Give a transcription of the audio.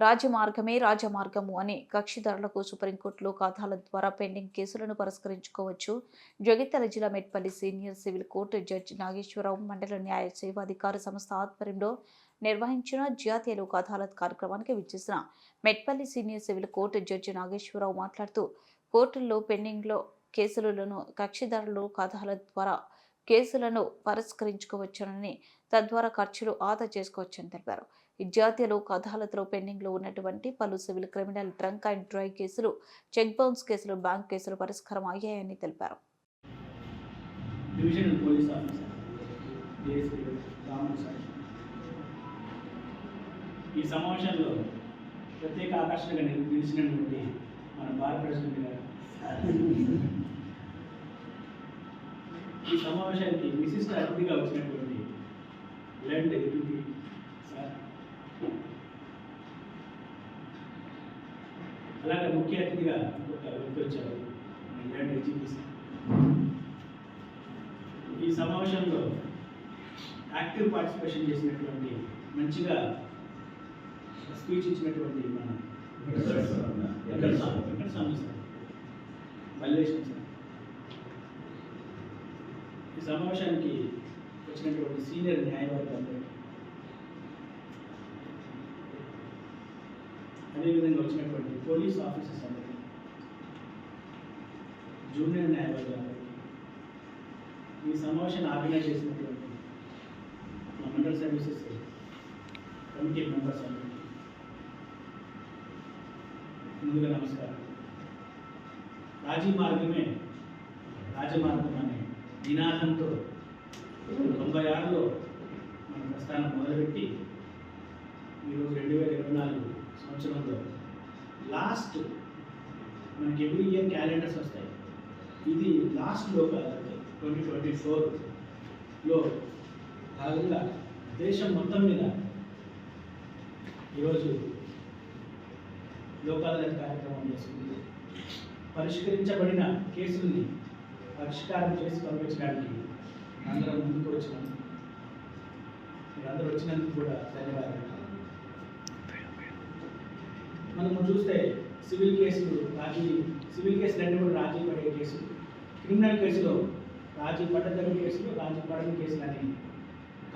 రాజమార్గమే రాజమార్గము అని కక్షిదారులకు సుప్రీంకోర్టులో ఖాతాల ద్వారా పెండింగ్ కేసులను పరిష్కరించుకోవచ్చు. జగిత్యాల జిల్లా Metpally senior civil court judge Nageswara Rao మండల న్యాయ సేవాధికార సంస్థ ఆధ్వర్యంలో నిర్వహించిన జాతీయ లోక్ అదాలత్ కార్యక్రమానికి విచ్చేసిన Metpally senior civil court judge Nageswara Rao మాట్లాడుతూ కోర్టుల్లో పెండింగ్లో కేసులను కక్షిదారులు అదాలత్ ద్వారా కేసులను పరిష్కరించుకోవచ్చునని తద్వారా ఖర్చులు ఆదా చేసుకోవచ్చని తెలిపారు. జాతీయ లోక్ అదాలత్లో పెండింగ్లో ఉన్నటువంటి పలు civil criminal drunk and drive కేసులు చెక్ బౌన్స్ కేసులు బ్యాంక్ కేసులు పరిష్కారం అయ్యాయని తెలిపారు. ఈ సమావేశంలో ప్రత్యేక ఆకర్షణగా నిలిచినటువంటి మన భారత ప్రెసిడెంట్ గారు. ఈ సమావేశానికి విశిష్ట అతిథిగా వచ్చినటువంటి అలాగే ముఖ్య అతిథిగా ఒక వ్యక్తి వచ్చారు సార్ ఈ సమావేశంలో యాక్టివ్ పార్టిసిపేషన్ చేసినటువంటి మంచిగా స్పీచ్ ఇచ్చినటువంటి మన వెంకట స్వామి వెంకట స్వామి సార్. సార్ ఈ సమావేశానికి వచ్చినటువంటి సీనియర్ న్యాయవాదులు అందరికీ అదేవిధంగా వచ్చినటువంటి పోలీస్ ఆఫీసర్స్ అందరికీ జూనియర్ న్యాయవాదులు ఈ సమావేశాన్ని ఆర్గనైజ్ చేసినటువంటి మా మండల్ సర్వీసెస్ కమిటీ మెంబర్స్ అందరికీ ముందుగా నమస్కారం. రాజీ మార్గమే రాజమార్గం అనే నినాదంతో తొంభై ఆరులో మన ప్రస్థానం మొదలుపెట్టి ఈరోజు రెండు వేల ఇరవై నాలుగు సంవత్సరంలో లాస్ట్ మనకి ఎవ్రీ ఇయర్ క్యాలెండర్స్ వస్తాయి. ఇది లాస్ట్లో ట్వంటీ ట్వంటీ ఫోర్లో భాగంగా దేశం మొత్తం మీద ఈరోజు లోకాదాయ కార్యక్రమం చేస్తుంది. పరిష్కరించబడిన కేసుల్ని పరిష్కారం చేసి పంపించడానికి అందరం ముందుకు వచ్చినాం. మీరందరూ వచ్చినందుకు కూడా ధన్యవాదాలు. మనము చూస్తే సివిల్ కేసులు రాజీ సివిల్ కేసులు అంటే కూడా రాజీ పడే కేసులు. క్రిమినల్ కేసులో రాజీ పడ్డదగిన కేసులు రాజీ పడని కేసులు అని